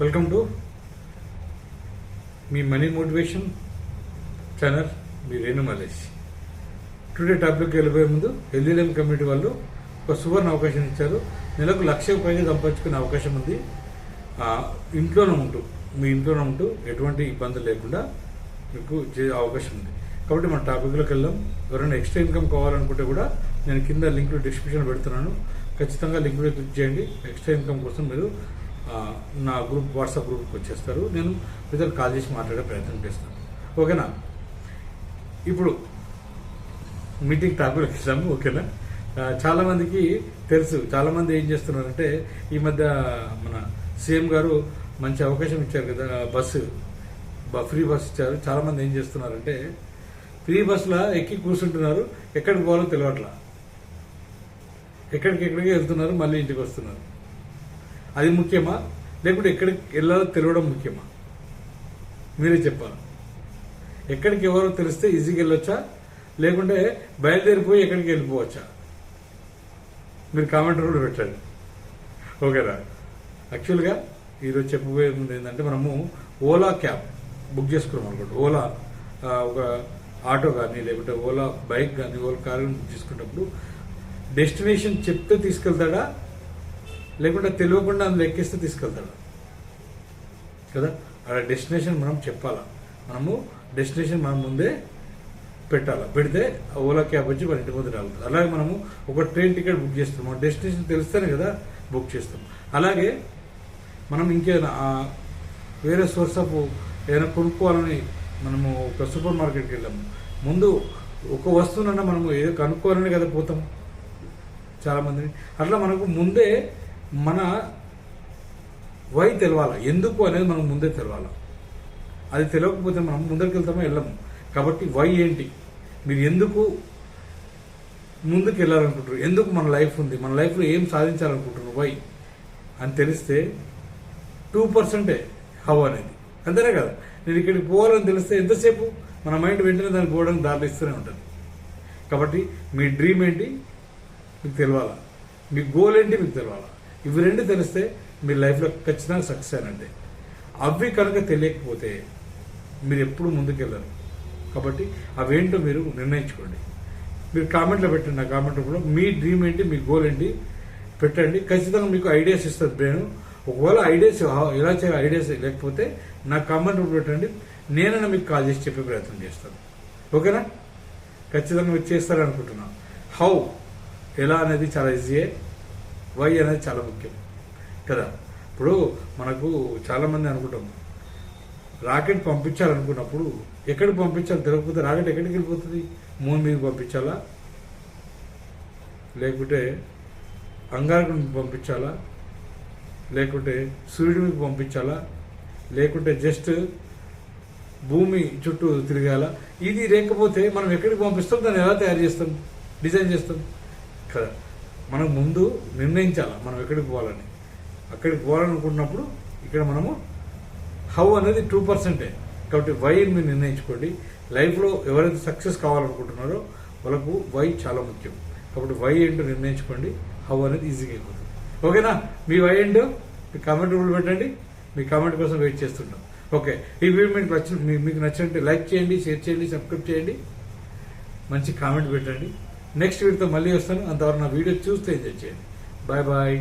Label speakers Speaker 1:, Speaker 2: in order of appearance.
Speaker 1: Welcome to మీ money motivation channel మీ Renu Malesh today topic వెళ్ళిపోయే ముందు ఎల్ఈఎం కమిటీ వాళ్ళు ఒక సువర్ణ అవకాశం ఇచ్చారు. నెలకు లక్ష పైగా సంపాదించుకునే అవకాశం ఉంది. ఇంట్లోనే ఉంటూ మీ ఇంట్లోనే ఉంటూ ఎటువంటి ఇబ్బందులు లేకుండా మీకు అవకాశం ఉంది. కాబట్టి మన టాపిక్లోకి వెళ్దాం. ఎవరైనా ఎక్స్ట్రా ఇన్కమ్ కావాలనుకుంటే కూడా నేను కింద లింక్ డిస్క్రిప్షన్ పెడుతున్నాను. ఖచ్చితంగా లింక్లో క్లిక్ చేయండి. ఎక్స్ట్రా ఇన్కమ్ కోసం మీరు నా గ్రూప్ వాట్సాప్ గ్రూప్కి వచ్చేస్తారు. నేను మీతో కాల్ చేసి మాట్లాడే ప్రయత్నం చేస్తాను. ఓకేనా? ఇప్పుడు మీటింగ్ టాపిక్ ఇస్తాము ఓకేనా? చాలామందికి తెలుసు. చాలామంది ఏం చేస్తున్నారంటే ఈ మధ్య మన సీఎం గారు మంచి అవకాశం ఇచ్చారు కదా బస్సు. ఫ్రీ బస్ ఇచ్చారు. చాలామంది ఏం చేస్తున్నారంటే ఫ్రీ బస్సులో ఎక్కి కూర్చుంటున్నారు. ఎక్కడికి పోవాలో తెలియట్లా ఎక్కడికి ఎక్కడికి వెళ్తున్నారు మళ్ళీ ఇంటికి వస్తున్నారు. అది ముఖ్యమా? లేకుంటే ఎక్కడికి వెళ్ళాలో తెలియడం ముఖ్యమా? మీరే చెప్పాలి. ఎక్కడికి ఎవరో తెలిస్తే ఈజీగా వెళ్ళొచ్చా? లేకుంటే బయలుదేరిపోయి ఎక్కడికి వెళ్ళిపోవచ్చా? మీరు కామెంట్ కూడా పెట్టండి. ఓకేనా యాక్చువల్గా ఈరోజు చెప్పబోయే ముందు ఏంటంటే మనము ఓలా క్యాబ్ బుక్ చేసుకున్నాం అనుకోండి. ఓలా ఒక ఆటో కానీ లేకుంటే ఓలా బైక్ కానీ ఓలా కార్ బుక్ చేసుకున్నప్పుడు డెస్టినేషన్ చెప్తే తీసుకెళ్తాడా? లేకుంటే తెలియకుండా అందులో ఎక్కిస్తే తీసుకెళ్తాడు. కదా? అక్కడ డెస్టినేషన్ మనం చెప్పాలా? మనము డెస్టినేషన్ మనం ముందే పెట్టాలా? పెడితే ఆ ఓలా క్యాబ్ వచ్చి మన ఇంటి ముందు రాగలదు అలాగే మనము ఒక ట్రైన్ టికెట్ బుక్ చేస్తాం డెస్టినేషన్ తెలిస్తేనే కదా బుక్ చేస్తాం. అలాగే మనం ఇంకేమైనా వేరే సోర్స్ ఆఫ్ ఏదైనా కొనుక్కోవాలని మనము ఒక సూపర్ మార్కెట్కి వెళ్ళాము. ముందు ఒక వస్తువునన్నా మనము ఏదో కనుక్కోవాలని కదా పోతాం. చాలామందిని. అట్లా మనకు ముందే మన వై తెలవాలి? ఎందుకు అనేది మనం ముందే తెలవాలి? అది తెలియకపోతే మనం ముందరికి వెళ్తామో? వెళ్ళము. కాబట్టి వై ఏంటి? మీరు ఎందుకు ముందుకు వెళ్ళాలనుకుంటారు ఎందుకు మన లైఫ్ ఉంది? మన లైఫ్లో ఏం సాధించాలనుకుంటున్నారు వై? అని తెలిస్తే టూ పర్సెంటే హవ్ అనేది. అంతేనే కదా? నేను ఇక్కడికి పోవాలని తెలిస్తే ఎంతసేపు? మన మైండ్ వెంటనే దానికి పోవడానికి దారిలో ఇస్తూనే ఉంటుంది. కాబట్టి మీ డ్రీమ్ ఏంటి? మీకు తెలవాలా. మీ గోల్ ఏంటి? మీకు తెలవాలా. ఇవి రెండు తెలిస్తే మీ లైఫ్లో ఖచ్చితంగా సక్సెస్ అండి అవి కనుక తెలియకపోతే మీరు ఎప్పుడు ముందుకెళ్ళరు. కాబట్టి అవేంటో మీరు నిర్ణయించుకోండి. మీరు కామెంట్లో పెట్టండి ఆ కామెంట్ కూడా మీ డ్రీమ్ ఏంటి మీ గోల్ ఏంటి పెట్టండి. ఖచ్చితంగా మీకు ఐడియాస్ ఇస్తుంది బ్రెయిన్ ఒకవేళ ఐడియాస్ ఎలా చేయాలి ఐడియాస్ లేకపోతే నా కామెంట్ పెట్టండి. నేనైనా మీకు కాల్ చేసి చెప్పే ప్రయత్నం చేస్తాను. ఓకేనా? ఖచ్చితంగా మీరు చేస్తారనుకుంటున్నాను హౌ? ఎలా అనేది చాలా ఈజీయే. వై అనేది చాలా ముఖ్యం. కదా? ఇప్పుడు మనకు చాలామంది అనుకుంటాం రాకెట్ పంపించాలనుకున్నప్పుడు ఎక్కడికి పంపించాలి? తెలియకపోతే రాకెట్ ఎక్కడికి వెళ్ళిపోతుంది? మూన్ మీదకి పంపించాలా? లేకుంటే అంగారకుడికి పంపించాలా? లేకుంటే సూర్యుడి మీకు పంపించాలా? లేకుంటే జస్ట్ భూమి చుట్టూ తిరగాల? ఇది లేకపోతే మనం ఎక్కడికి పంపిస్తాం? దాన్ని ఎలా తయారు చేస్తాం? డిజైన్ చేస్తాం. కదా? మనం ముందు నిర్ణయించాలి? మనం ఎక్కడికి పోవాలని? అక్కడికి పోవాలనుకున్నప్పుడు ఇక్కడ మనము హౌ అనేది టూ పర్సెంటే. కాబట్టి వై మీరు నిర్ణయించుకోండి. లైఫ్లో ఎవరైతే సక్సెస్ కావాలనుకుంటున్నారో వాళ్ళకు వై చాలా ముఖ్యం. కాబట్టి వై ఏంటో నిర్ణయించుకోండి. హౌ అనేది ఈజీగా అయిపోతుంది. ఓకేనా? మీ వై ఏంటో మీ కామెంట్ రూల్ పెట్టండి. మీ కామెంట్ కోసం వెయిట్ చేస్తుంటాం. ఓకే. ఈ వీడియో మీకు నచ్చిన మీ- మీకు నచ్చినట్టు లైక్ చేయండి షేర్ చేయండి సబ్స్క్రైబ్ చేయండి. మంచి కామెంట్ పెట్టండి. నెక్స్ట్ వీడియోతో మళ్ళీ వస్తాను. అంతవరకు నా వీడియో చూస్తే ఎంజాయ్ చేయండి. Bye bye